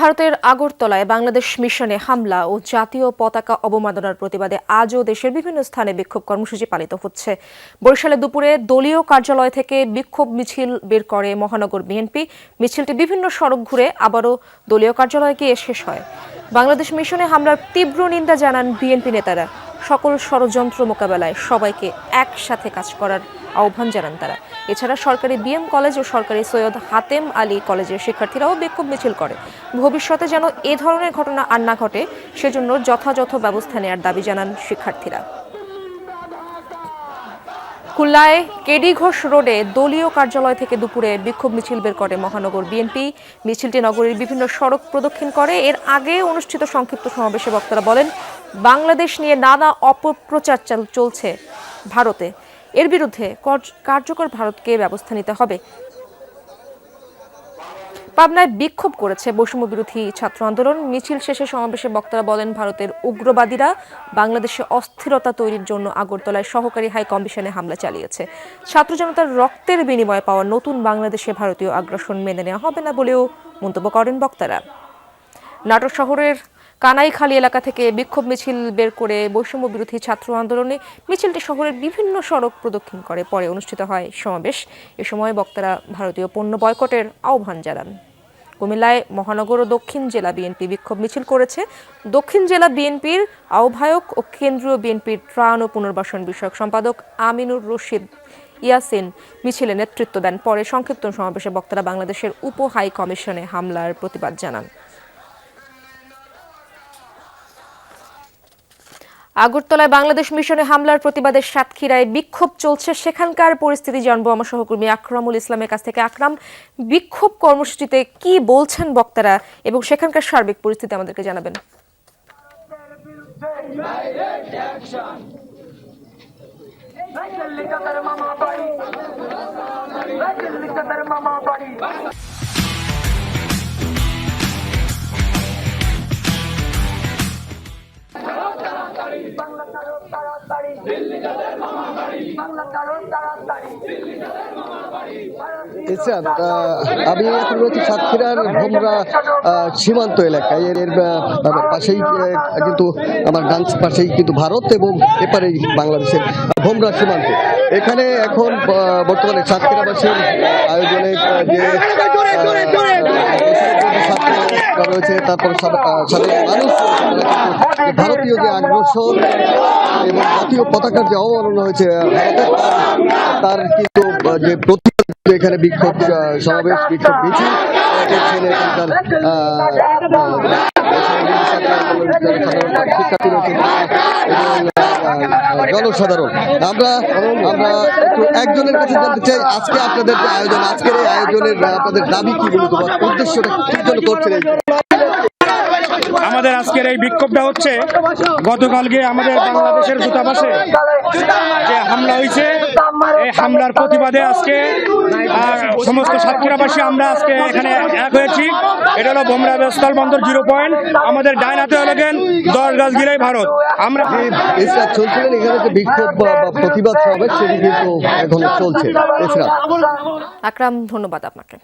ভারতের আগরতলায় বাংলাদেশ মিশনে হামলা ও জাতীয় পতাকা অবমাননার প্রতিবাদে আজও দেশের বিভিন্ন স্থানে বিক্ষোভ কর্মসূচি পালিত হচ্ছে। বরিশালে দুপুরে দলীয় কার্যালয় থেকে বিক্ষোভ মিছিল বের করে মহানগর বিএনপি। মিছিলটি বিভিন্ন সড়ক ঘুরে আবারও দলীয় কার্যালয়ে গিয়ে শেষ হয়। বাংলাদেশ মিশনে হামলার তীব্র নিন্দা জানান বিএনপি নেতারা। সকল ষড়যন্ত্র মোকাবেলায় সবাইকে একসাথে কাজ করার আহ্বান জানান তারা। এছাড়া সরকারি বিএম কলেজ ও সরকারি সৈয়দ হাতেম আলী কলেজের শিক্ষার্থীরাও বিক্ষোভ মিছিল করে। ভবিষ্যতে যেন এ ধরনের ঘটনা আর না ঘটে, সেজন্য যথাযথ ব্যবস্থা নেওয়ার দাবি জানান শিক্ষার্থীরা। খুলনায় কেডি ঘোষ রোডে দলীয় কার্যালয় থেকে দুপুরে বিক্ষোভ মিছিল বের করে মহানগর বিএনপি। মিছিলটি নগরীর বিভিন্ন সড়ক প্রদক্ষিণ করে। এর আগে অনুষ্ঠিত সংক্ষিপ্ত সমাবেশে বক্তারা বলেন, বাংলাদেশ নিয়ে নানা অপপ্রচার চাল- চলছে ভারতে। এর বিরুদ্ধে কার্যকর ভারতকে ব্যবস্থা নিতে হবে। পাবনায় বিক্ষোভ করেছে বৈষম্য বিরোধী ছাত্র আন্দোলন। মিছিল শেষে সমাবেশে বক্তারা বলেন, ভারতের উগ্রবাদীরা বাংলাদেশে অস্থিরতা তৈরির জন্য আগরতলায় সহকারী হাই কমিশনে হামলা চালিয়েছে। ছাত্র জনতার রক্তের বিনিময়ে পাওয়া নতুন বাংলাদেশে ভারতীয় আগ্রাসন মেনে নেওয়া হবে না বলেও মন্তব্য করেন বক্তারা। নাটোর শহরের কানাইখালী এলাকা থেকে বিক্ষোভ মিছিল বের করে বৈষম্য বিরোধী ছাত্র আন্দোলনে মিছিলটি শহরের বিভিন্ন সড়ক প্রদক্ষিণ করে, পরে অনুষ্ঠিত হয় সমাবেশ। এ সময় বক্তারা ভারতীয় পণ্য বয়কটের আহ্বান জানান। কুমিল্লায় মহানগর ও দক্ষিণ জেলা বিএনপি বিক্ষোভ মিছিল করেছে। দক্ষিণ জেলা বিএনপির আহ্বায়ক ও কেন্দ্রীয় বিএনপির ত্রাণ ও পুনর্বাসন বিষয়ক সম্পাদক আমিনুর রশিদ ইয়াসিন মিছিলে নেতৃত্ব দেন। পরে সংক্ষিপ্ত সমাবেশে বক্তারা বাংলাদেশের উপ হাই কমিশনে হামলার প্রতিবাদ জানান। আগরতলায় বাংলাদেশ মিশনে হামলার প্রতিবাদে সাতক্ষীরায় বিক্ষোভ চলছে। সেখানকার পরিস্থিতি জানব আমার সহকর্মী আকরামুল ইসলামের কাছ থেকে। আকরাম, বিক্ষোভ কর্মসূচিতে কি বলছেন বক্তারা এবং সেখানকার সার্বিক পরিস্থিতি আমাদেরকে জানাবেন। বাংলা তারও তাড়াতাড়ি। বাংলা তারও তাড়াতাড়ি। এছাড়া আমি এখন রয়েছি সাতক্ষীরার ভোমরা সীমান্ত এলাকায়। এর পাশেই কিন্তু আমার ডান পাশেই কিন্তু ভারত এবং এপারেই বাংলাদেশের ভোমরা সীমান্ত। এখানে এখন বর্তমানে সাতক্ষীরাবাসীর আয়োজনে আহ, যে রয়েছে তারপর সাধারণ মানুষ ভারতীয় যে আগ্রাসন এবং জাতীয় পতাকার যে অবমাননা হয়েছে তার কিন্তু যে প্রতিবাদ এখানে বিক্ষোভ সমাবেশ বিক্ষোভ মিছিল এখানকার জনসাধারণ। আমরা আমরা একটু একজনের কাছে জানতে চাই আজকে আপনাদের যে আয়োজন আজকের এই আয়োজনের আপনাদের দাবি কি মূলত উদ্দেশ্যটা কি জন্য করছেন আমাদের আজকের এই বিক্ষোভটা হচ্ছে গতকালকে আমাদের বাংলাদেশের দূতাবাসে যে হামলা হয়েছে এই হামলার প্রতিবাদে আজকে সমস্ত সাতক্ষীরাবাসী আমরা আজকে এখানে এক হয়েছি। এটা হলো বোমরা স্থল বন্দর জিরো পয়েন্ট। আমাদের ডাইন হাতে হলো গেন দশ গাছ গিলেই ভারত। আমরা চলছিলেন এখানে যে বিক্ষোভ প্রতিবাদ সমাবেশ সেটি কিন্তু এখনও চলছে। এছাড়া আকরাম ধন্যবাদ আপনাকে।